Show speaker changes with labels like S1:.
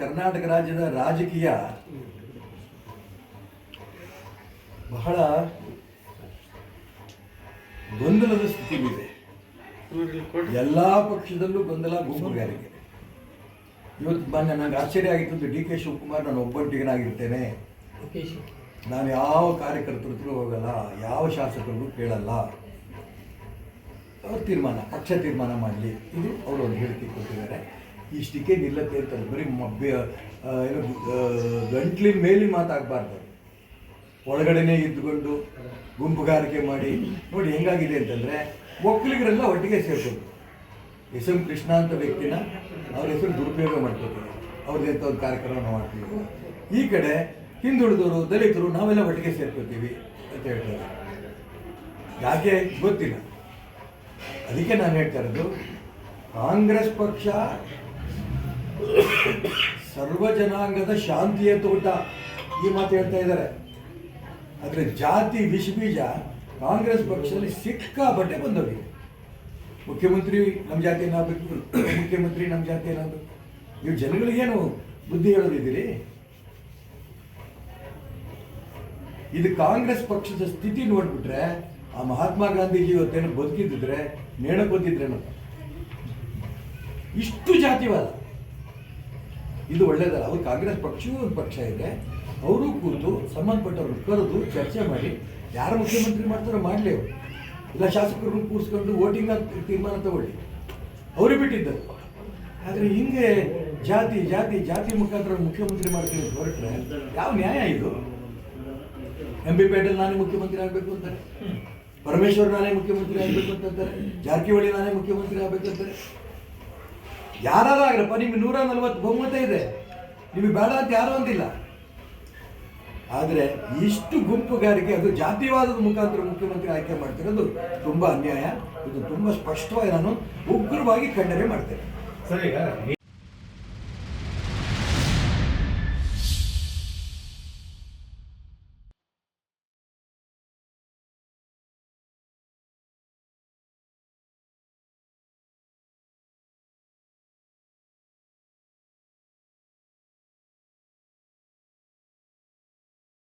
S1: ಕರ್ನಾಟಕ ರಾಜ್ಯದ ರಾಜಕೀಯ ಬಹಳ ಗೊಂದಲದ ಸ್ಥಿತಿಲಿದೆ ಎಲ್ಲ ಪಕ್ಷದಲ್ಲೂ ಗೊಂದಲ ಗುಂಪುಗಾರಿಕೆ. ಇವತ್ತು ಮೊನ್ನೆ ನನಗೆ ಆಶ್ಚರ್ಯ ಆಗಿತ್ತು ಡಿ ಕೆ ಶಿವಕುಮಾರ್ ನಾನು ಒಬ್ಬಂಟಿಗನಾಗಿರ್ತೇನೆ. ನಾನು ಯಾವ ಕಾರ್ಯಕರ್ತರ ಹತ್ರ ಹೋಗಲ್ಲ, ಯಾವ ಶಾಸಕರಿಗೂ ಕೇಳಲ್ಲ. ಅವ್ರ ತೀರ್ಮಾನ, ಪಕ್ಷ ತೀರ್ಮಾನ ಮಾಡಲಿ. ಇದು ಅವರು ಒಂದು ಹೇಳಿಕೆ ಕೊಟ್ಟಿದ್ದಾರೆ. ಇಷ್ಟಕ್ಕೆ ನಿಲ್ಲತ್ತೆ ಅಂತಾರೆ. ಬರೀ ಏನು ಗಂಟ್ಲಿ ಮೇಲಿ ಮಾತಾಗಬಾರ್ದು ಒಳಗಡೆನೇ ಇದ್ದುಕೊಂಡು ಗುಂಪುಗಾರಿಕೆ ಮಾಡಿ, ನೋಡಿ ಹೆಂಗಾಗಿದೆ ಅಂತಂದರೆ ಒಕ್ಕಲಿಗರೆಲ್ಲ ಒಟ್ಟಿಗೆ ಸೇರ್ಕೊಂಡು. ಎಸ್ ಎಂ ಕೃಷ್ಣ ಅಂತ ವ್ಯಕ್ತಿನ ಅವ್ರ ಹೆಸರು ದುರುಪಯೋಗ ಮಾಡ್ಕೋತೀವಿ ಅವ್ರದ್ದು ಎಂಥ ಒಂದು ಕಾರ್ಯಕ್ರಮವನ್ನು ಮಾಡ್ತೀವಿ. ಈ ಕಡೆ ಹಿಂದುಳಿದವರು, ದಲಿತರು ನಾವೆಲ್ಲ ಒಟ್ಟಿಗೆ ಸೇರ್ಕೋತೀವಿ ಅಂತ ಹೇಳ್ತಾರೆ. ಯಾಕೆ? ಗೊತ್ತಿಲ್ಲ. ಅದಕ್ಕೆ ನಾನು ಹೇಳ್ತಾ ಇರೋದು, ಕಾಂಗ್ರೆಸ್ ಪಕ್ಷ ಸರ್ವ ಜನಾಂಗದ ಶಾಂತಿಯ ತೋಟ ಈ ಮಾತು ಹೇಳ್ತಾ ಇದ್ದಾರೆ. ಆದರೆ ಜಾತಿ ವಿಷ ಬೀಜ ಕಾಂಗ್ರೆಸ್ ಪಕ್ಷದಲ್ಲಿ ಸಿಕ್ಕಾಪಟ್ಟೆ ಬಂದೋಗಿದೆ. ಮುಖ್ಯಮಂತ್ರಿ ನಮ್ಮ ಜಾತಿ ಏನಾಗಬೇಕು? ಮುಖ್ಯಮಂತ್ರಿ ನಮ್ಮ ಜಾತಿ ಏನಾಗಬೇಕು? ನೀವು ಜನಗಳಿಗೇನು ಬುದ್ಧಿ ಹೇಳೋದಿದ್ದೀರಿ? ಇದು ಕಾಂಗ್ರೆಸ್ ಪಕ್ಷದ ಸ್ಥಿತಿ ನೋಡ್ಬಿಟ್ರೆ, ಆ ಮಹಾತ್ಮ ಗಾಂಧೀಜಿ ಇವತ್ತೇನು ಬದುಕಿದ್ದಿದ್ರೆ, ನೇಣ ಬಂದಿದ್ರೇನೋ ಇಷ್ಟು ಜಾತಿವಾದ. ಇದು ಒಳ್ಳೇದಲ್ಲ. ಅದು ಕಾಂಗ್ರೆಸ್ ಪಕ್ಷವೂ ಒಂದು ಪಕ್ಷ ಇದೆ. ಅವರು ಕೂತು ಸಂಬಂಧಪಟ್ಟವ್ರನ್ನ ಕರೆದು ಚರ್ಚೆ ಮಾಡಿ, ಯಾರು ಮುಖ್ಯಮಂತ್ರಿ ಮಾಡ್ತಾರೋ ಮಾಡಲಿ ಅವರು. ಇಲ್ಲ ಶಾಸಕರನ್ನು ಕೂರಿಸ್ಕೊಂಡು ವೋಟಿಂಗ್ ತೀರ್ಮಾನ ತಗೊಳ್ಳಿ. ಅವರು ಬಿಟ್ಟಿದ್ದರು. ಆದರೆ ಹಿಂಗೆ ಜಾತಿ ಜಾತಿ ಜಾತಿ ಮುಖಾಂತರ ಮುಖ್ಯಮಂತ್ರಿ ಮಾಡ್ತೀವಿ ಹೊರಟ್ರೆ ಯಾವ ನ್ಯಾಯ ಇದು? ಎಂ ಬಿ ಪೇಟೆಲ್ ನಾನೇ ಮುಖ್ಯಮಂತ್ರಿ ಆಗಬೇಕು ಅಂತಾರೆ. ಪರಮೇಶ್ವರ್ ನಾನೇ ಮುಖ್ಯಮಂತ್ರಿ ಆಗಬೇಕು ಅಂತಂತಾರೆ ಜಾರಕಿಹೊಳಿ ನಾನೇ ಮುಖ್ಯಮಂತ್ರಿ ಆಗಬೇಕು ಅಂತಾರೆ. ಯಾರಾದ್ರಪ್ಪ ನಿಮ್ಗೆ ನೂರ ನಲ್ವತ್ತು ಬಹುಮತ ಇದೆ. ನಿಮಗೆ ಬೇಡ ಅಂತ ಯಾರು ಅಂತಿಲ್ಲ ಆದರೆ ಇಷ್ಟು ಗುಂಪುಗಾರಿಕೆ, ಅದು ಜಾತಿವಾದದ ಮುಖಾಂತರ ಮುಖ್ಯಮಂತ್ರಿ ಆಯ್ಕೆ ಮಾಡ್ತಿರೋದು ತುಂಬ ಅನ್ಯಾಯ. ಇದು ತುಂಬ ಸ್ಪಷ್ಟವಾಗಿ ನಾನು ಉಗ್ರವಾಗಿ ಖಂಡನೆ ಮಾಡ್ತೇನೆ.
S2: ಸರಿ